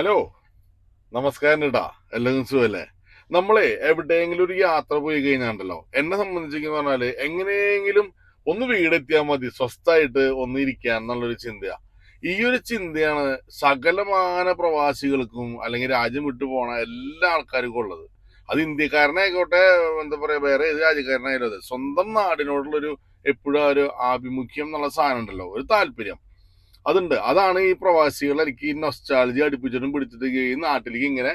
Hello. നമസ്കാരം ഇടാ എല്ലാവർക്കും സുഖല്ലേ? നമ്മളെ എവിടെയെങ്കിലും ഒരു യാത്ര പോയി കഴിഞ്ഞാണ്ടല്ലോ. എന്നെ സംബന്ധിച്ചെന്ന് പറഞ്ഞാൽ എങ്ങനെയെങ്കിലും ഒന്ന് വീടെത്തിയാൽ മതി. സ്വസ്ഥായിട്ട് ഒന്ന് ഇരിക്കാൻ എന്നുള്ളൊരു ചിന്തയാ. ഈ ഒരു ചിന്തയാണ് സകലമാന പ്രവാസികൾക്കും അല്ലെങ്കിൽ രാജ്യം വിട്ടു പോണ എല്ലാ ആൾക്കാർക്കും ഉള്ളത്. അത് ഇന്ത്യക്കാരനായിക്കോട്ടെ എന്താ പറയാ വേറെ ഏത് രാജ്യക്കാരനായാലും അതെ. സ്വന്തം നാടിനോടുള്ളൊരു എപ്പോഴും ഒരു ആഭിമുഖ്യം എന്നുള്ള സാധനം ഉണ്ടല്ലോ. ഒരു താല്പര്യം. അതുണ്ട്. അതാണ് ഈ പ്രവാസികളെ എനിക്ക് ഈ നൊസ്റ്റാളജി അടുപ്പിച്ചിട്ടും പിടിച്ചിട്ട് ഈ നാട്ടിലേക്ക് ഇങ്ങനെ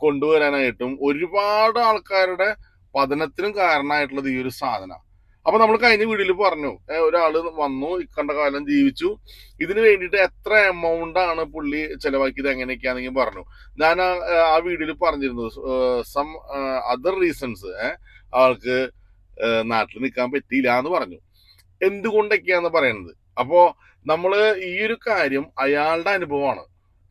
കൊണ്ടുവരാനായിട്ടും ഒരുപാട് ആൾക്കാരുടെ പതനത്തിനും കാരണമായിട്ടുള്ളത് ഈ ഒരു സാധനം അപ്പൊ നമ്മൾ കഴിഞ്ഞ വീഡിയോയിൽ പറഞ്ഞു ഒരാൾ വന്നു ഇക്കണ്ട കാലം ജീവിച്ചു. ഇതിന് വേണ്ടിയിട്ട് എത്ര എമൗണ്ട് ആണ് പുള്ളി ചെലവാക്കിയത് എങ്ങനെയൊക്കെയാണെങ്കിൽ പറഞ്ഞു. ഞാൻ ആ ആ വീഡിയോയിൽ പറഞ്ഞിരുന്നു സം അതർ റീസൺസ് ആൾക്ക് നാട്ടിൽ നിൽക്കാൻ പറ്റിയില്ല എന്ന് പറഞ്ഞു. എന്തുകൊണ്ടൊക്കെയാന്ന് പറയുന്നത് അപ്പോ നമ്മൾ ഈ ഒരു കാര്യം അയാളുടെ അനുഭവമാണ്.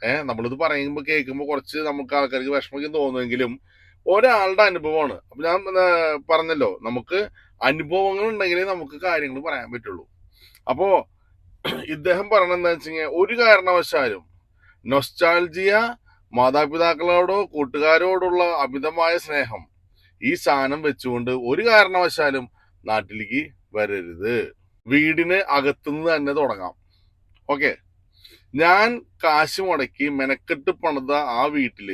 ഏഹ് നമ്മളിത് പറയുമ്പോൾ കേൾക്കുമ്പോൾ കുറച്ച് നമുക്ക് ആൾക്കാർക്ക് വിഷമിക്കും തോന്നുമെങ്കിലും ഒരാളുടെ അനുഭവമാണ്. അപ്പൊ ഞാൻ പറഞ്ഞല്ലോ നമുക്ക് അനുഭവങ്ങൾ ഉണ്ടെങ്കിലേ നമുക്ക് കാര്യങ്ങൾ പറയാൻ പറ്റുള്ളൂ. അപ്പോ ഇദ്ദേഹം പറഞ്ഞെന്താ എന്താ കഴിഞ്ഞാൽ ഒരു കാരണവശാലും നൊസ്റ്റാൾജിയ മാതാപിതാക്കളോടോ കൂട്ടുകാരോടുള്ള അമിതമായ സ്നേഹം ഈ സാധനം വെച്ചുകൊണ്ട് ഒരു കാരണവശാലും നാട്ടിലേക്ക് വരരുത്. വീടിന് അകത്തുനിന്ന് തന്നെ തുടങ്ങാം. ഓക്കെ ഞാൻ കാശ് മുടക്കി മെനക്കെട്ട് പണിത ആ വീട്ടിൽ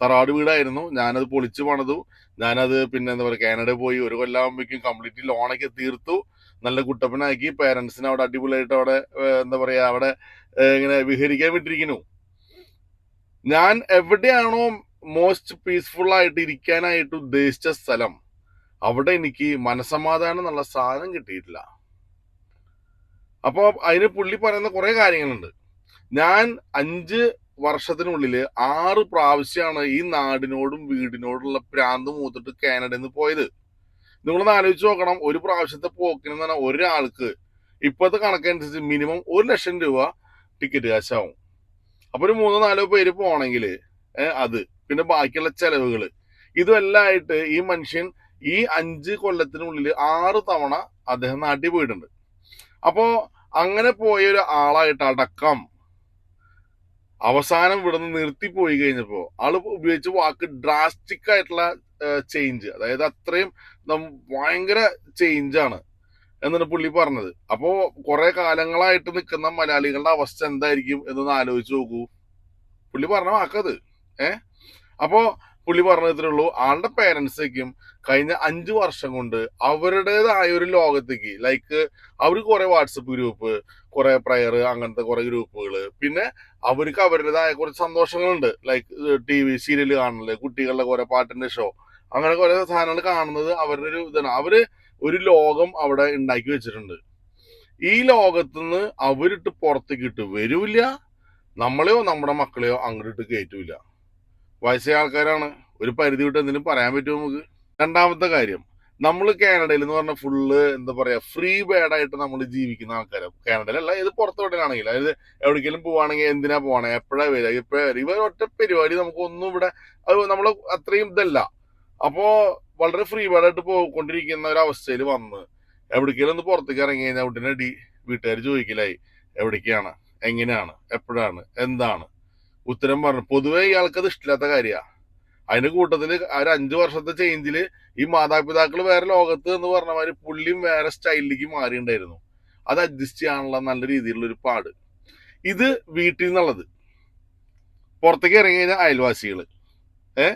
തറവാട് വീടായിരുന്നു. ഞാനത് പൊളിച്ച് പണിതു. ഞാനത് പിന്നെ എന്താ പറയുക കാനഡ പോയി ഒരു കൊല്ലാകുമ്പോഴേക്കും കംപ്ലീറ്റ് ലോണൊക്കെ തീർത്തു. നല്ല കുട്ടപ്പനാക്കി പേരൻസിനെ അവിടെ അടിപൊളിയായിട്ട് അവിടെ എന്താ പറയാ അവിടെ ഇങ്ങനെ വിഹരിക്കാൻ വിട്ടിരിക്കുന്നു. ഞാൻ എവിടെയാണോ മോസ്റ്റ് പീസ്ഫുൾ ആയിട്ട് ഇരിക്കാനായിട്ട് ഉദ്ദേശിച്ച സ്ഥലം അവിടെ എനിക്ക് മനസമാധാനം എന്നുള്ള സാധനം കിട്ടിയിട്ടില്ല. അപ്പോൾ അതിന് പുള്ളി പറയുന്ന കുറേ കാര്യങ്ങളുണ്ട്. ഞാൻ അഞ്ച് വർഷത്തിനുള്ളിൽ ആറ് പ്രാവശ്യമാണ് ഈ നാടിനോടും വീടിനോടുള്ള പ്രാന്ത് മൂത്തിട്ട് കാനഡയിൽ നിന്ന് പോയത്. നിങ്ങളൊന്ന് ആലോചിച്ച് നോക്കണം. ഒരു പ്രാവശ്യത്തെ പോക്കിന് എന്ന് പറഞ്ഞാൽ ഒരാൾക്ക് ഇപ്പോഴത്തെ കണക്കനുസരിച്ച് മിനിമം ഒരു ലക്ഷം രൂപ ടിക്കറ്റ് കാശാവും. അപ്പോൾ ഒരു മൂന്നോ നാലോ പേര് പോകണമെങ്കിൽ അത്. പിന്നെ ബാക്കിയുള്ള ചെലവുകൾ ഇതെല്ലാം ആയിട്ട് ഈ മനുഷ്യൻ ഈ അഞ്ച് കൊല്ലത്തിനുള്ളിൽ ആറ് തവണ അദ്ദേഹം നാട്ടിൽ പോയിട്ടുണ്ട്. അപ്പോ അങ്ങനെ പോയ ഒരു ആളായിട്ട് അടക്കം അവസാനം ഇവിടുന്ന് നിർത്തിപ്പോയി കഴിഞ്ഞപ്പോ ആൾ ഉപയോഗിച്ച വാക്ക് ഡ്രാസ്റ്റിക് ആയിട്ടുള്ള ചേഞ്ച് അതായത് അത്രയും ഭയങ്കര ആണ് എന്നാണ് പുള്ളി പറഞ്ഞത്. അപ്പോ കുറെ കാലങ്ങളായിട്ട് നിൽക്കുന്ന മലയാളികളുടെ അവസ്ഥ എന്തായിരിക്കും എന്നൊന്ന് ആലോചിച്ച് നോക്കൂ. പുള്ളി പറഞ്ഞ വാക്കത്. ഏഹ്? അപ്പോ പുള്ളി പറഞ്ഞതേ ഉള്ളൂ ആളുടെ പേരൻസേക്കും കഴിഞ്ഞ അഞ്ചു വർഷം കൊണ്ട് അവരുടേതായ ഒരു ലോകത്തേക്ക് ലൈക്ക് അവർ കുറെ വാട്സപ്പ് ഗ്രൂപ്പ് കുറെ പ്രയർ അങ്ങനത്തെ കുറെ ഗ്രൂപ്പുകൾ പിന്നെ അവർക്ക് അവരുടേതായ കുറച്ച് സന്തോഷങ്ങളുണ്ട്. ലൈക്ക് ടി വി സീരിയൽ കാണൽ കുട്ടികളുടെ കുറെ പാട്ടിന്റെ ഷോ അങ്ങനെ കുറെ സാധനങ്ങൾ കാണുന്നത് അവരുടെ ഒരു ഇതാണ്. അവർ ഒരു ലോകം അവിടെ ഉണ്ടാക്കി വെച്ചിട്ടുണ്ട്. ഈ ലോകത്തുനിന്ന് അവരിട്ട് പുറത്തേക്ക് ഇട്ട് വരൂല നമ്മളെയോ നമ്മുടെ മക്കളെയോ അങ്ങോട്ട് കയറ്റൂല. വയസ്സായ ആൾക്കാരാണ്. ഒരു പരിധി വിട്ട് എന്തെങ്കിലും പറയാൻ പറ്റുമോ നമുക്ക്? രണ്ടാമത്തെ കാര്യം നമ്മൾ കാനഡയിൽ എന്ന് പറഞ്ഞാൽ ഫുള്ള് എന്താ പറയാ ഫ്രീ ബേഡ് ആയിട്ട് നമ്മൾ ജീവിക്കുന്ന ആൾക്കാരാണ് കാനഡയിലല്ല ഇത് പുറത്തോട്ടാണെങ്കിൽ അതായത് എവിടേക്കെങ്കിലും പോവാണെങ്കിൽ എന്തിനാ പോകണേ എപ്പോഴാ വരിക? ഇപ്പൊ ഇവർ ഒറ്റ പരിപാടി നമുക്കൊന്നും ഇവിടെ അത് നമ്മൾ അത്രയും ഇതല്ല. അപ്പോ വളരെ ഫ്രീ ബേഡ് ആയിട്ട് പോയിക്കൊണ്ടിരിക്കുന്ന ഒരു അവസ്ഥയിൽ വന്ന് എവിടേക്കെങ്കിലും ഒന്ന് പുറത്തേക്ക് ഇറങ്ങി കഴിഞ്ഞാൽ ഉടനടി വീട്ടുകാർ ചോദിക്കലായി. എവിടേക്കാണ്? എങ്ങനെയാണ്? എപ്പോഴാണ്? എന്താണ്? ഉത്തരം പറഞ്ഞു. പൊതുവെ ഇയാൾക്കത് ഇഷ്ടമില്ലാത്ത കാര്യമാണ് അതിന്റെ കൂട്ടത്തിൽ ഒരു അഞ്ചു വർഷത്തെ ചേഞ്ചിൽ ഈ മാതാപിതാക്കൾ വേറെ ലോകത്ത് എന്ന് പറഞ്ഞ മാതിരി പുള്ളിയും വേറെ സ്റ്റൈലിലേക്ക് മാറിയിട്ടുണ്ടായിരുന്നു. അത് അഡ്ജസ്റ്റ് ചെയ്യാനുള്ള നല്ല രീതിയിലുള്ള ഒരു പാട്. ഇത് വീട്ടിൽ നിന്നുള്ളത്. പുറത്തേക്ക് ഇറങ്ങി കഴിഞ്ഞാൽ അയൽവാസികൾ. ഏ?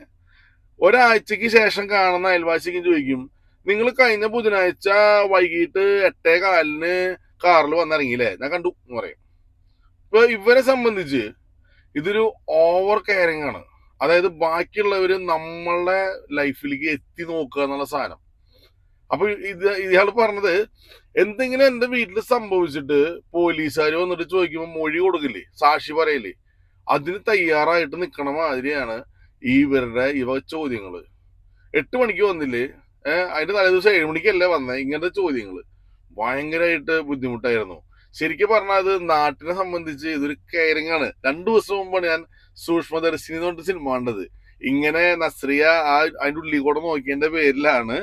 ഒരാഴ്ചക്ക് ശേഷം കാണുന്ന അയൽവാസിക്കും ചോദിക്കും നിങ്ങൾ കഴിഞ്ഞ ബുധനാഴ്ച വൈകിട്ട് എട്ടേ കാലിന് കാറിൽ വന്നിറങ്ങിയില്ലേ? ഞാൻ കണ്ടു എന്ന് പറയും. ഇപ്പൊ ഇവരെ സംബന്ധിച്ച് ഇതൊരു ഓവർ കെയറിങ് ആണ്. അതായത് ബാക്കിയുള്ളവര് നമ്മളുടെ ലൈഫിലേക്ക് എത്തി നോക്കുക എന്നുള്ള സാധനം. അപ്പൊ ഇത് ഇയാൾ പറഞ്ഞത് എന്തെങ്കിലും എന്റെ വീട്ടിൽ സംഭവിച്ചിട്ട് പോലീസുകാർ വന്നിട്ട് ചോദിക്കുമ്പോൾ മൊഴി കൊടുക്കില്ലേ? സാക്ഷി പറയില്ലേ? അതിന് തയ്യാറായിട്ട് നിൽക്കണ മാതിരിയാണ് ഇവരുടെ ഇവ ചോദ്യങ്ങൾ. എട്ട് മണിക്ക് വന്നില്ലേ? ഏഹ് അതിന്റെ തലേദിവസം ഏഴ് മണിക്കല്ലേ വന്നേ ഇങ്ങനത്തെ ചോദ്യങ്ങൾ. ഭയങ്കരമായിട്ട് ബുദ്ധിമുട്ടായിരുന്നു. ശരിക്കും പറഞ്ഞാൽ അത് നാട്ടിനെ സംബന്ധിച്ച് ഇതൊരു കെയറിംഗ് ആണ്. രണ്ടു ദിവസം മുമ്പാണ് ഞാൻ സൂക്ഷ്മദർശിനി എന്ന് പറഞ്ഞിട്ട് സിനിമ കണ്ടത്. ഇങ്ങനെ നസ്രിയ ആ അതിന്റെ ഉള്ളിൽ കൂടെ നോക്കിയതിന്റെ പേരിലാണ്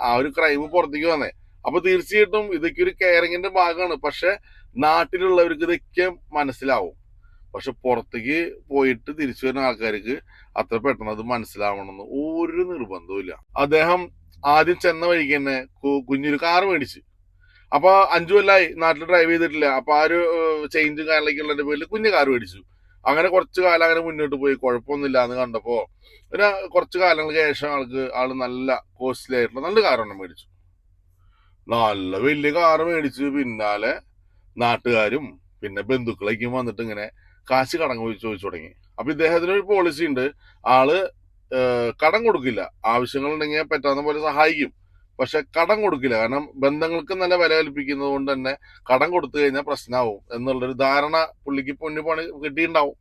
ആ ഒരു ക്രൈം പുറത്തേക്ക് വന്നേ. അപ്പൊ തീർച്ചയായിട്ടും ഇതൊക്കെ ഒരു കെയറിങ്ങിന്റെ ഭാഗമാണ്. പക്ഷെ നാട്ടിലുള്ളവർക്ക് ഇതൊക്കെ മനസ്സിലാവും. പക്ഷെ പുറത്തേക്ക് പോയിട്ട് തിരിച്ചു വരുന്ന ആൾക്കാർക്ക് അത്ര പെട്ടെന്ന് അത് മനസ്സിലാവണമെന്ന് ഒരു നിർബന്ധവും അദ്ദേഹം ആദ്യം ചെന്ന വഴിക്ക് തന്നെ കുഞ്ഞൊരു കാർ മേടിച്ചു. അപ്പൊ അഞ്ചു കൊല്ലായി നാട്ടിൽ ഡ്രൈവ് ചെയ്തിട്ടില്ല. അപ്പൊ ആ ഒരു ചേഞ്ചും കാര്യങ്ങളൊക്കെ പേരിൽ കുഞ്ഞു കാർ മേടിച്ചു. അങ്ങനെ കുറച്ച് കാലം അങ്ങനെ മുന്നോട്ട് പോയി. കുഴപ്പമൊന്നുമില്ല എന്ന് കണ്ടപ്പോ പിന്നെ കുറച്ച് കാലങ്ങൾക്ക് ശേഷം ആൾക്ക് ആൾ നല്ല കോസ്റ്റ്ലി ആയിട്ടുള്ള നല്ല കാറൊന്നും മേടിച്ചു. നല്ല വലിയ കാറ് മേടിച്ചു. പിന്നാലെ നാട്ടുകാരും പിന്നെ ബന്ധുക്കളേക്കും വന്നിട്ട് ഇങ്ങനെ കാശ് കടം ചോദിച്ചു തുടങ്ങി. അപ്പൊ ഇദ്ദേഹത്തിന് ഒരു പോളിസി ഉണ്ട്. ആൾ കടം കൊടുക്കില്ല. ആവശ്യങ്ങളുണ്ടെങ്കിൽ പറ്റാവുന്ന പോലെ സഹായിക്കും. പക്ഷെ കടം കൊടുക്കില്ല. കാരണം ബന്ധങ്ങൾക്ക് നല്ല വില കൽപ്പിക്കുന്നത് കൊണ്ട് തന്നെ കടം കൊടുത്തു കഴിഞ്ഞാൽ പ്രശ്നമാവും എന്നുള്ളൊരു ധാരണ പുള്ളിക്ക് പൊന്നു പണി കിട്ടിയിട്ടുണ്ടാവും.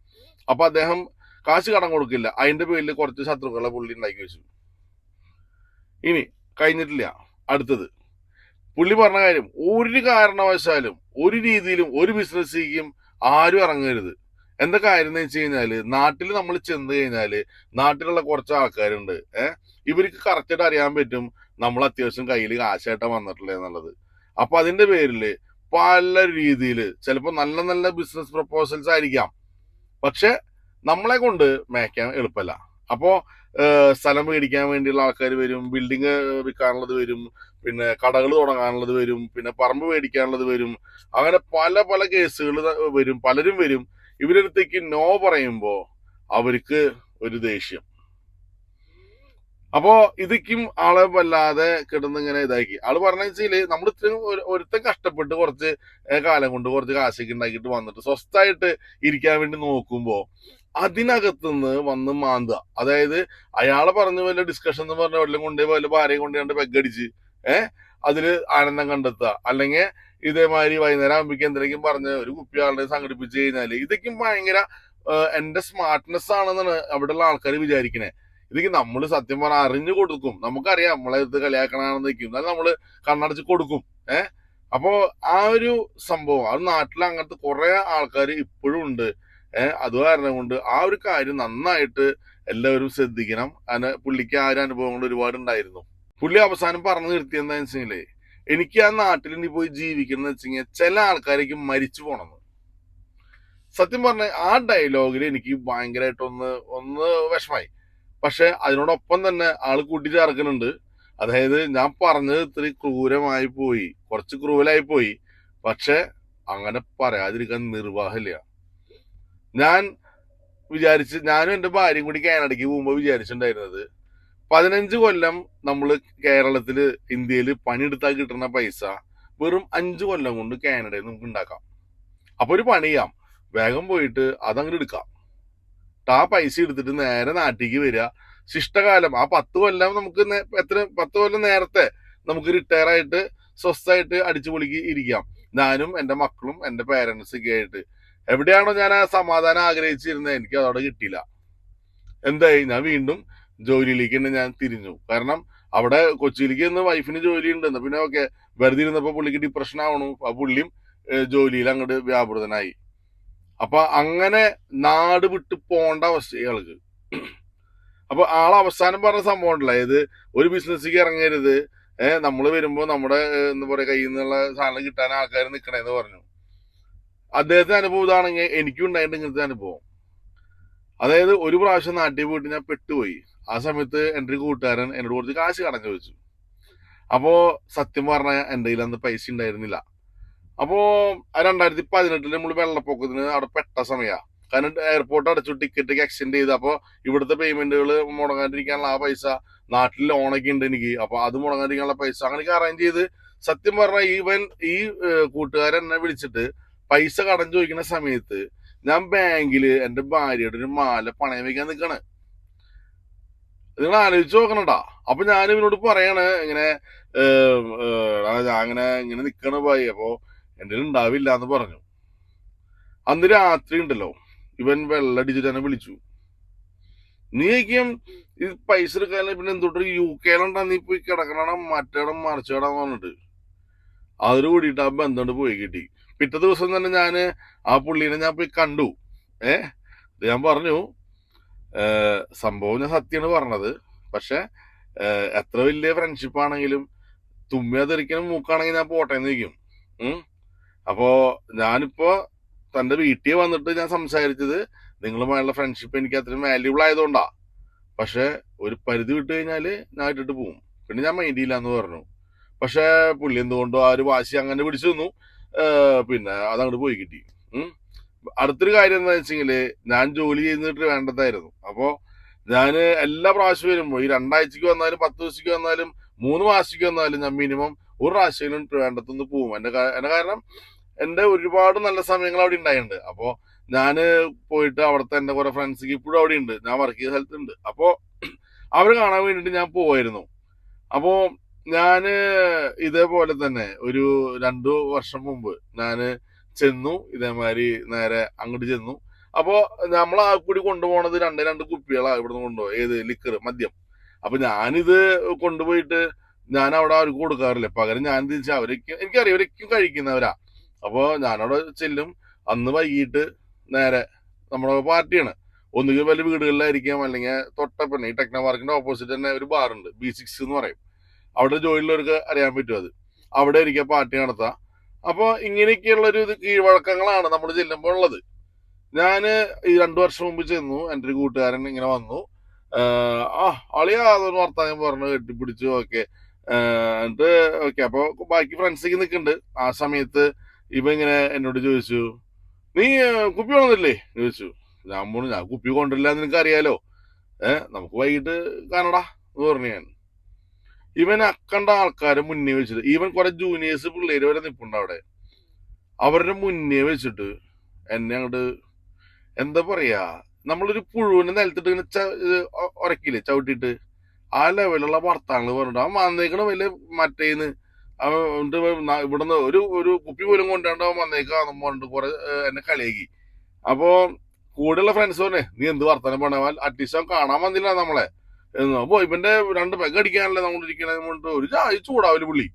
അപ്പൊ അദ്ദേഹം കാശ് കടം കൊടുക്കില്ല. അതിന്റെ പേരിൽ കുറച്ച് ശത്രുക്കളെ പുള്ളി ഉണ്ടാക്കി വെച്ചു. ഇനി കഴിഞ്ഞിട്ടില്ല. അടുത്തത്. പുള്ളി പറഞ്ഞ കാര്യം ഒരു കാരണവശാലും ഒരു രീതിയിലും ഒരു ബിസിനസ്സിലേക്കും ആരും ഇറങ്ങരുത്. എന്താ കാര്യം എന്ന് വെച്ച് കഴിഞ്ഞാൽ നാട്ടിൽ നമ്മൾ ചെന്ന് കഴിഞ്ഞാൽ നാട്ടിലുള്ള കുറച്ച് ആൾക്കാരുണ്ട്. ഏഹ് ഇവർക്ക് കറക്റ്റായിട്ട് അറിയാൻ പറ്റും. നമ്മൾ അത്യാവശ്യം കയ്യിൽ കാശായിട്ട് വന്നിട്ടുള്ളത് എന്നുള്ളത്. അപ്പൊ അതിന്റെ പേരിൽ പല രീതിയിൽ ചിലപ്പോൾ നല്ല നല്ല ബിസിനസ് പ്രപ്പോസൽസ് ആയിരിക്കാം. പക്ഷെ നമ്മളെ കൊണ്ട് മേക്കാൻ എളുപ്പമല്ല അപ്പോ ഏഹ്, സ്ഥലം മേടിക്കാൻ വേണ്ടിയുള്ള ആൾക്കാർ വരും ബിൽഡിങ് വിൽക്കാനുള്ളത് വരും പിന്നെ കടകൾ തുടങ്ങാനുള്ളത് വരും പിന്നെ പറമ്പ് മേടിക്കാനുള്ളത് വരും അങ്ങനെ പല പല കേസുകൾ വരും പലരും വരും. ഇവരടുത്തേക്ക് നോ പറയുമ്പോൾ അവർക്ക് ഒരു ദേഷ്യം. അപ്പോ ഇതിക്കും ആളെ വല്ലാതെ കിടന്ന് ഇങ്ങനെ ഇതാക്കി. ആൾ പറഞ്ഞ വെച്ചാൽ നമ്മൾ ഇത്രയും ഒരുത്തം കഷ്ടപ്പെട്ട് കുറച്ച് കാലം കൊണ്ട് കുറച്ച് കാശൊക്കെ ഉണ്ടാക്കിയിട്ട് വന്നിട്ട് സ്വസ്ഥായിട്ട് ഇരിക്കാൻ വേണ്ടി നോക്കുമ്പോ അതിനകത്തുനിന്ന് വന്ന് മാന്തുക. അതായത് അയാളെ പറഞ്ഞ പോലെ ഡിസ്കഷൻ എന്ന് പറഞ്ഞ വെള്ളം കൊണ്ടേ വല്ല ഭാര്യയും കൊണ്ട് കണ്ട് പെഗടിച്ച് ഏഹ് അതിൽ ആനന്ദം കണ്ടെത്തുക. അല്ലെങ്കിൽ ഇതേമാതിരി വൈകുന്നേരം ആകുമ്പോഴേക്കും എന്തെങ്കിലും പറഞ്ഞ് ഒരു കുപ്പി ആളുടെ സംഘടിപ്പിച്ച് കഴിഞ്ഞാൽ ഇതൊക്കെ ഭയങ്കര എന്റെ സ്മാർട്ട്നെസ് ആണെന്നാണ് അവിടെയുള്ള ആൾക്കാർ വിചാരിക്കണേ. ഇതൊക്കെ നമ്മൾ സത്യം പറഞ്ഞാൽ അറിഞ്ഞു കൊടുക്കും. നമുക്കറിയാം നമ്മളെ ഇത് കളിയാക്കണമെന്ന് നിൽക്കും എന്നാലും നമ്മൾ കണ്ണടച്ച് കൊടുക്കും. ഏഹ് അപ്പോ ആ ഒരു സംഭവം അത് നാട്ടിൽ അങ്ങനത്തെ കുറെ ആൾക്കാർ ഇപ്പോഴും ഉണ്ട്. ഏഹ് അത് കാരണം കൊണ്ട് ആ ഒരു കാര്യം നന്നായിട്ട് എല്ലാവരും ശ്രദ്ധിക്കണം. അതിന് പുള്ളിക്ക് ആ ഒരു അനുഭവങ്ങൾ ഒരുപാട് ഉണ്ടായിരുന്നു. പുള്ളി അവസാനം പറഞ്ഞു നിർത്തി എന്താണെന്ന് വെച്ചെങ്കിലേ എനിക്ക് ആ നാട്ടിൽ ഇനി പോയി ജീവിക്കണം എന്ന് വെച്ചെങ്കിൽ ചില ആൾക്കാരേക്ക് മരിച്ചു പോണെന്ന്. സത്യം പറഞ്ഞ ആ ഡയലോഗിൽ എനിക്ക് ഭയങ്കരമായിട്ടൊന്ന് ഒന്ന് വിഷമായി. പക്ഷെ അതിനോടൊപ്പം തന്നെ ആൾ കൂട്ടിച്ചേർക്കുന്നുണ്ട്. അതായത് ഞാൻ പറഞ്ഞത് ഇത്ര ക്രൂരമായി പോയി. കുറച്ച് ക്രൂവലായി പോയി. പക്ഷെ അങ്ങനെ പറയാതിരിക്കാൻ നിർവാഹമില്ല. ഞാൻ വിചാരിച്ച് ഞാനും എന്റെ ഭാര്യയും കൂടി കാനഡയ്ക്ക് പോകുമ്പോൾ വിചാരിച്ചിട്ടുണ്ടായിരുന്നത് പതിനഞ്ച് കൊല്ലം നമ്മൾ കേരളത്തിൽ ഇന്ത്യയിൽ പണിയെടുത്താൽ കിട്ടുന്ന പൈസ വെറും അഞ്ചു കൊല്ലം കൊണ്ട് കാനഡയിൽ നമുക്ക് ഉണ്ടാക്കാം. അപ്പൊ ഒരു പണിയാം. വേഗം പോയിട്ട് അതങ്ങോട്ട് എടുക്കാം. ആ പൈസ എടുത്തിട്ട് നേരെ നാട്ടിലേക്ക് വരിക. ശിഷ്ടകാലം. ആ പത്ത് കൊല്ലം നമുക്ക് എത്ര പത്ത് കൊല്ലം നേരത്തെ നമുക്ക് റിട്ടയർ ആയിട്ട് സ്വസ്ഥമായിട്ട് അടിച്ചു പൊളിക്ക് ഇരിക്കാം. ഞാനും എന്റെ മക്കളും എന്റെ പേരൻസൊക്കെ ആയിട്ട്. എവിടെയാണോ ഞാൻ ആ സമാധാനം ആഗ്രഹിച്ചിരുന്നത് എനിക്ക് അതവിടെ കിട്ടിയില്ല. എന്തായി? ഞാൻ വീണ്ടും ജോലിയിലേക്ക് തന്നെ ഞാൻ തിരിഞ്ഞു. കാരണം അവിടെ കൊച്ചിയിലേക്ക് ഇന്ന് വൈഫിന് ജോലി ഉണ്ട് പിന്നെ ഓക്കെ വെറുതെ ഇരുന്നപ്പോ പുള്ളിക്ക് ഡിപ്രഷൻ ആവണു. ആ പുള്ളിയും ജോലിയിൽ അങ്ങോട്ട് വ്യാപൃതനായി. അപ്പൊ അങ്ങനെ നാട് വിട്ട് പോണ്ട അവസ്ഥ ഇയാൾക്ക്. അപ്പൊ ആൾ അവസാനം പറഞ്ഞ സംഭവം ഉണ്ടല്ലോ. ഇത് ഒരു ബിസിനസ്സിലേക്ക് ഇറങ്ങരുത്. ഏഹ് നമ്മൾ വരുമ്പോ നമ്മുടെ എന്താ പറയാ കയ്യിൽ നിന്നുള്ള സാധനം കിട്ടാൻ ആൾക്കാർ നിക്കണേന്ന് പറഞ്ഞു. അദ്ദേഹത്തിന്റെ അനുഭവം ഇതാണെങ്കിൽ എനിക്കും ഉണ്ടായിട്ട് ഇങ്ങനത്തെ അനുഭവം. അതായത് ഒരു പ്രാവശ്യം നാട്ടിൽ പോയിട്ട് ഞാൻ പെട്ടുപോയി. ആ സമയത്ത് എന്റെ കൂട്ടുകാരൻ എന്നോട് കുറച്ച് കാശ് കടഞ്ഞു ചോദിച്ചു. അപ്പോ സത്യം പറഞ്ഞ എന്റെ കയ്യിൽ അന്ന് പൈസ ഉണ്ടായിരുന്നില്ല. അപ്പോ രണ്ടായിരത്തി പതിനെട്ടിൽ നമ്മൾ വെള്ളപ്പൊക്കത്തിന് അവിടെ പെട്ട സമയാ. കാരണം എയർപോർട്ട് അടച്ചു ടിക്കറ്റ് എക്സ്റ്റെൻഡ് ചെയ്ത്. അപ്പൊ ഇവിടുത്തെ പേയ്മെന്റുകൾ മുടങ്ങാണ്ടിരിക്കാനുള്ള ആ പൈസ നാട്ടിൽ ലോണൊക്കെ ഉണ്ട് എനിക്ക്. അപ്പൊ അത് മുടങ്ങാണ്ടിരിക്കാനുള്ള പൈസ അങ്ങനെ അറേഞ്ച് ചെയ്ത് സത്യം പറഞ്ഞാൽ ഈവൻ ഈ കൂട്ടുകാരൻ എന്നെ വിളിച്ചിട്ട് പൈസ കടം ചോദിക്കുന്ന സമയത്ത് ഞാൻ ബാങ്കിൽ എന്റെ ഭാര്യയുടെ ഒരു മാല പണയം വെക്കാൻ നിൽക്കണ് നിങ്ങൾ ആലോചിച്ച് നോക്കണട്ടാ. അപ്പൊ ഞാൻ ഇവനോട് പറയാണ് ഇങ്ങനെ ഞാൻ ഇങ്ങനെ നിക്കണ പോയി അപ്പൊ എന്റെ ഉണ്ടാവില്ല എന്ന് പറഞ്ഞു. അന്ന് രാത്രി ഉണ്ടല്ലോ. ഇവൻ വെള്ളടിച്ചിട്ട് എന്നെ വിളിച്ചു. നീ നീക്കും ഈ പൈസ എടുക്കാൻ പിന്നെ എന്തുകൊണ്ട് യു കെയിലുണ്ടാ നീ പോയി കിടക്കണം മറ്റേടം മറിച്ചേടാന്ന് പറഞ്ഞിട്ട്. അതിന് കൂടിയിട്ട് ആ ബന്ധം പോയി കിട്ടി. പിറ്റേ ദിവസം തന്നെ ഞാൻ ആ പുള്ളീനെ ഞാൻ പോയി കണ്ടു. ഏ? ഞാൻ പറഞ്ഞു സംഭവം ഞാൻ സത്യമാണ് പറഞ്ഞത്. പക്ഷെ എത്ര വലിയ ഫ്രണ്ട്ഷിപ്പ് ആണെങ്കിലും തുമ്മിയ തെറിക്കണം മൂക്കാണെങ്കിൽ ഞാൻ പോട്ടേന്ന് നിൽക്കും അപ്പോ ഞാനിപ്പോ തന്റെ വീട്ടിൽ വന്നിട്ട് ഞാൻ സംസാരിച്ചത് നിങ്ങളുമായുള്ള ഫ്രണ്ട്ഷിപ്പ് എനിക്ക് അത്രയും വാല്യൂബിൾ ആയതുകൊണ്ടാ. പക്ഷെ ഒരു പരിധി വിട്ട് കഴിഞ്ഞാൽ ഞാൻ ഇട്ടിട്ട് പോകും പിന്നെ ഞാൻ മൈൻഡ് ചെയ്യില്ല എന്ന് പറഞ്ഞു. പക്ഷെ പുള്ളി എന്തുകൊണ്ടോ ആ ഒരു വാശി അങ്ങനെ പിടിച്ചു നിന്നു. പിന്നെ അതങ്ങോട്ട് പോയി കിട്ടി. അടുത്തൊരു കാര്യം എന്താ വെച്ചെങ്കിൽ ഞാൻ ജോലി ചെയ്യുന്നിട്ട് വേണ്ടതായിരുന്നു. അപ്പോ ഞാൻ എല്ലാ പ്രാവശ്യം വരുമ്പോ ഈ രണ്ടാഴ്ചക്ക് വന്നാലും പത്ത് ദിവസത്തേക്ക് വന്നാലും മൂന്ന് മാസത്തേക്ക് വന്നാലും ഞാൻ മിനിമം ഒരു പ്രാവശ്യം വേണ്ടത്തുനിന്ന് പോകും എന്റെ കാരണം എന്റെ ഒരുപാട് നല്ല സമയങ്ങൾ അവിടെ ഉണ്ടായിട്ടുണ്ട്. അപ്പോ ഞാൻ പോയിട്ട് അവിടുത്തെ എന്റെ കുറെ ഫ്രണ്ട്സ് ഇപ്പോഴും അവിടെ ഉണ്ട്. ഞാൻ വർക്ക് ചെയ്ത സ്ഥലത്തുണ്ട്. അപ്പോ അവരെ കാണാൻ വേണ്ടിട്ട് ഞാൻ പോവായിരുന്നു. അപ്പോ ഞാൻ ഇതേപോലെ തന്നെ ഒരു രണ്ടു വർഷം മുമ്പ് ഞാൻ ചെന്നു. ഇതേമാതിരി നേരെ അങ്ങോട്ട് ചെന്നു. അപ്പോ നമ്മൾ ആ കൂടി കൊണ്ടുപോണത് രണ്ട് രണ്ട് കുപ്പികളാണ് ഇവിടുന്ന് കൊണ്ടുപോകും ഏത്? ലിക്കർ മദ്യം. അപ്പൊ ഞാനിത് കൊണ്ടുപോയിട്ട് ഞാൻ അവിടെ അവർക്ക് കൊടുക്കാറില്ല. പകരം ഞാൻ തിരിച്ച് അവരൊക്കെ എനിക്കറിയാം ഇവരൊക്കെ കഴിക്കുന്നവരാ. അപ്പോ ഞാനവിടെ ചെല്ലും. അന്ന് വൈകിട്ട് നേരെ നമ്മുടെ പാർട്ടിയാണ്. ഒന്നുകിൽ വല്ല വീടുകളിലായിരിക്കാം അല്ലെങ്കിൽ തൊട്ടപ്പന്നെ ഈ ടെക്നോ പാർക്കിന്റെ ഓപ്പോസിറ്റ് തന്നെ ഒരു ബാറുണ്ട് ബി സിക്സ് എന്ന് പറയും. അവിടെ ജോലിയുള്ളവർക്ക് അറിയാൻ പറ്റും അത്. അവിടെ ആയിരിക്കാം പാർട്ടി നടത്താം. അപ്പോൾ ഇങ്ങനെയൊക്കെയുള്ളൊരു ഇത് കീഴ്വഴക്കങ്ങളാണ് നമ്മൾ ചെല്ലുമ്പോൾ ഉള്ളത്. ഞാൻ ഈ രണ്ടു വർഷം മുമ്പ് ചെന്നു എന്റെ ഒരു കൂട്ടുകാരൻ ഇങ്ങനെ വന്നു. ആ അളിയാ അതൊരു വർത്താനം പറഞ്ഞു കെട്ടിപ്പിടിച്ചു ഓക്കെ എന്നിട്ട് ഓക്കെ അപ്പോൾ ബാക്കി ഫ്രണ്ട്സൊക്കെ നിൽക്കുന്നുണ്ട്. ആ സമയത്ത് ഇവ ഇങ്ങനെ എന്നോട് ചോദിച്ചു നീ കുപ്പി കൊണ്ടുവന്നില്ലേ ചോദിച്ചു. ഞാൻ പോണു ഞാൻ കുപ്പി കൊണ്ടില്ല എന്ന് നിനക്ക് അറിയാലോ ഏഹ് നമുക്ക് വൈകിട്ട് കാണടാ എന്ന് പറഞ്ഞു ഞാൻ. ഇവൻ അക്കണ്ട ആൾക്കാരെ മുന്നേ വെച്ചിട്ട് ഈവൻ കുറെ ജൂനിയേഴ്സ് പിള്ളേര് വരെ നിപ്പുണ്ട് അവിടെ. അവരുടെ മുന്നേ വെച്ചിട്ട് എന്നെ അങ്ങോട്ട് എന്താ പറയാ നമ്മളൊരു പുഴുവിനെ നിലത്തിട്ട് ഇങ്ങനെ ഉരക്കില്ലേ ചവിട്ടിയിട്ട് ആ ലെവലുള്ള ഭർത്താങ്ങൾ പറഞ്ഞിട്ട് അവൻ വന്നേക്കണ വലിയ മറ്റേന്ന് ഇവിടുന്ന് ഒരു ഒരു കുപ്പി പോലും കൊണ്ടാണ്ട് വന്നേക്കാന്ന് പറഞ്ഞിട്ട് കുറെ എന്നെ കളിയാക്കി. അപ്പോ കൂടെയുള്ള ഫ്രണ്ട്സ് പറഞ്ഞേ നീ എന്ത് വർത്തമാനം പറഞ്ഞാൽ അറ്റ്ലീസ്റ്റ് കാണാൻ വന്നില്ല നമ്മളെ. എന്ന്. അപ്പൊ ഇവന്റെ രണ്ട് പെഗ് അടിക്കാനല്ലേ നമ്മൾ ഇരിക്കണത് പറഞ്ഞിട്ട് ഒരു ചായ ചൂടാവില്ല പുള്ളി.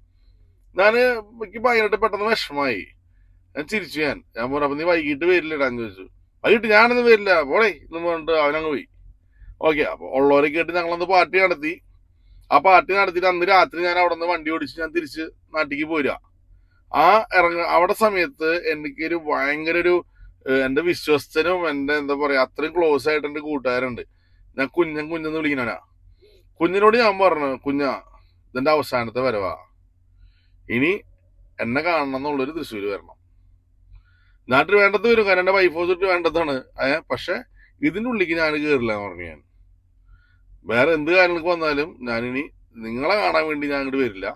ഞാൻ എനിക്ക് ഭയങ്കരമായിട്ട് പെട്ടെന്ന് വിഷമായി ഞാൻ ചിരിച്ചു ഞാൻ. ഞാൻ പറഞ്ഞു അപ്പൊ നീ വൈകിട്ട് വരില്ലടാന്ന് ചോദിച്ചു. വൈകിട്ട് ഞാനൊന്നും വരില്ല. പോടേ എന്ന് പറഞ്ഞിട്ട് അവനങ്ങ് പോയി. ഓക്കെ അപ്പൊ ഉള്ളവരെ കേട്ട് ഞങ്ങളന്ന് പാർട്ടി നടത്തി. ആ പാർട്ടി നടത്തിയിട്ട് അന്ന് രാത്രി ഞാൻ അവിടെ നിന്ന് വണ്ടി ഓടിച്ച് ഞാൻ തിരിച്ച് നാട്ടിലേക്ക് പോരുക ആ ഇറങ്ങ അവിടെ സമയത്ത് എനിക്കൊരു ഭയങ്കര ഒരു എന്റെ വിശ്വസ്തനും എന്റെ എന്താ പറയാ അത്രയും ക്ലോസ് ആയിട്ട് എന്റെ കൂട്ടുകാരുണ്ട്. ഞാൻ കുഞ്ഞൻ കുഞ്ഞെന്ന് വിളിക്കണാ കുഞ്ഞിനോട് ഞാൻ പറഞ്ഞു കുഞ്ഞ ഇതിന്റെ അവസാനത്തെ വരവാ. ഇനി എന്നെ കാണണം എന്നുള്ളൊരു തൃശ്ശൂര് വരണം. നാട്ടിൽ വേണ്ടത് വരും കാരണം എന്റെ വൈഫ് ഹൗസിട്ട് വേണ്ടതാണ്. പക്ഷെ ഇതിന്റെ ഉള്ളിക്ക് ഞാൻ കേറില്ല എന്ന് പറഞ്ഞു ഞാൻ. വേറെ എന്ത് കാര്യങ്ങൾക്ക് വന്നാലും ഞാനിനി നിങ്ങളെ കാണാൻ വേണ്ടി ഞാൻ അങ്ങോട്ട് വരില്ല.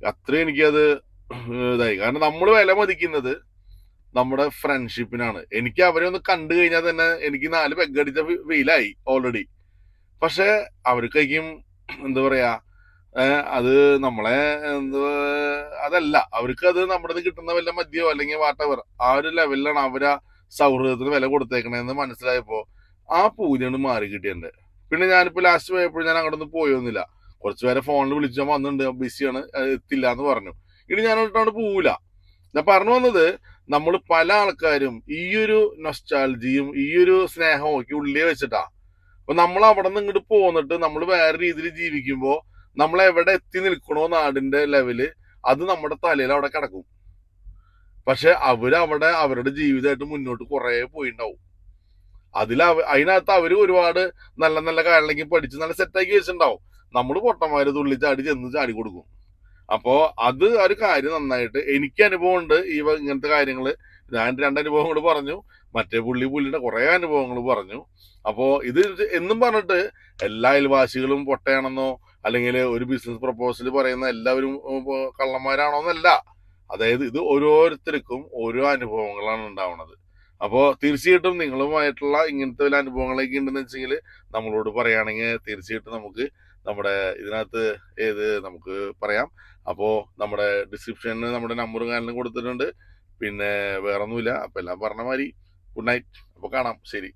അത്രയും എനിക്കത് ഇതായി. കാരണം നമ്മൾ വില മതിക്കുന്നത് നമ്മുടെ ഫ്രണ്ട്ഷിപ്പിനാണ് എനിക്ക് അവരെ ഒന്ന് കണ്ടു കഴിഞ്ഞാൽ തന്നെ എനിക്ക് നാല് പെഗടിച്ച ഫീലായി ഓൾറെഡി പക്ഷെ അവർക്കായിരിക്കും എന്താ പറയാ അത് നമ്മളെ എന്താ അതല്ല. അവർക്ക് അത് നമ്മുടെ കിട്ടുന്ന വല്ല മദ്യമോ അല്ലെങ്കിൽ വാട്ടവർ ആ ഒരു ലെവലിലാണ് അവരാ സൗഹൃദത്തിന് വില കൊടുത്തേക്കണേന്ന് മനസ്സിലായപ്പോ ആ പൂജയാണ് മാറി കിട്ടിയെന്റെ. പിന്നെ ഞാനിപ്പോ ലാസ്റ്റ് പോയപ്പോൾ ഞാൻ അങ്ങോട്ട് ഒന്നും പോയൊന്നുമില്ല കുറച്ച് പേരെ ഫോണിൽ വിളിച്ചു ഞാൻ വന്നിട്ടുണ്ട്. ബിസിയാണ് എത്തില്ല എന്ന് പറഞ്ഞു. ഇനി ഞാൻ അങ്ങോട്ട് പോവില്ല ഞാൻ പറഞ്ഞു വന്നത് നമ്മൾ പല ആൾക്കാരും ഈയൊരു ഒരു നൊസ്റ്റാൾജിയും ഈ ഒരു സ്നേഹവും ഒക്കെ ഉള്ളിൽ വെച്ചിട്ടാ. അപ്പൊ നമ്മൾ അവിടെ നിന്ന് ഇങ്ങോട്ട് പോന്നിട്ട് നമ്മൾ വേറെ രീതിയിൽ ജീവിക്കുമ്പോൾ നമ്മൾ എവിടെ എത്തി നിൽക്കണോ നാടിന്റെ ലെവൽ അത് നമ്മുടെ തലയിൽ അവിടെ കിടക്കും. പക്ഷെ അവരവിടെ അവരുടെ ജീവിതമായിട്ട് മുന്നോട്ട് കുറെ പോയിണ്ടാവും. അതിൽ അതിനകത്ത് അവർ ഒരുപാട് നല്ല നല്ല കാര്യങ്ങളൊക്കെ പഠിച്ച് നല്ല സെറ്റാക്കി വെച്ചിട്ടുണ്ടാവും. നമ്മൾ പൊട്ടന്മാര് തുള്ളി ചാടി ചെന്ന് ചാടി കൊടുക്കും. അപ്പോ അത് ഒരു കാര്യം നന്നായിട്ട് എനിക്ക് അനുഭവം ഉണ്ട് ഈ ഇങ്ങനത്തെ കാര്യങ്ങൾ. ഞാൻ രണ്ട് അനുഭവങ്ങൾ പറഞ്ഞു. മറ്റേ പുള്ളി പുള്ളിയുടെ കുറെ അനുഭവങ്ങൾ പറഞ്ഞു. അപ്പോ ഇത് എന്നും പറഞ്ഞിട്ട് എല്ലാ അയൽവാസികളും പൊട്ടയാണെന്നോ അല്ലെങ്കിൽ ഒരു ബിസിനസ് പ്രപ്പോസൽ പറയുന്ന എല്ലാവരും കള്ളന്മാരാണോ എന്നല്ല അതായത് ഇത് ഓരോരുത്തർക്കും ഓരോ അനുഭവങ്ങളാണ് ഉണ്ടാവുന്നത് അപ്പോ തീർച്ചയായിട്ടും നിങ്ങളുമായിട്ടുള്ള ഇങ്ങനത്തെ വല്ല അനുഭവങ്ങളൊക്കെ ഉണ്ടെന്ന് വെച്ചെങ്കിൽ നമ്മളോട് പറയുകയാണെങ്കിൽ തീർച്ചയായിട്ടും നമുക്ക് നമ്മുടെ ഇതിനകത്ത് ഏത് നമുക്ക് പറയാം. അപ്പോ നമ്മുടെ ഡിസ്ക്രിപ്ഷനിൽ നമ്മുടെ നമ്പറും കാര്യങ്ങളും കൊടുത്തിട്ടുണ്ട്. പിന്നെ വേറൊന്നുമില്ല. അപ്പൊ എല്ലാം പറഞ്ഞ മാതിരി ഗുഡ് നൈറ്റ് അപ്പൊ കാണാം. ശരി.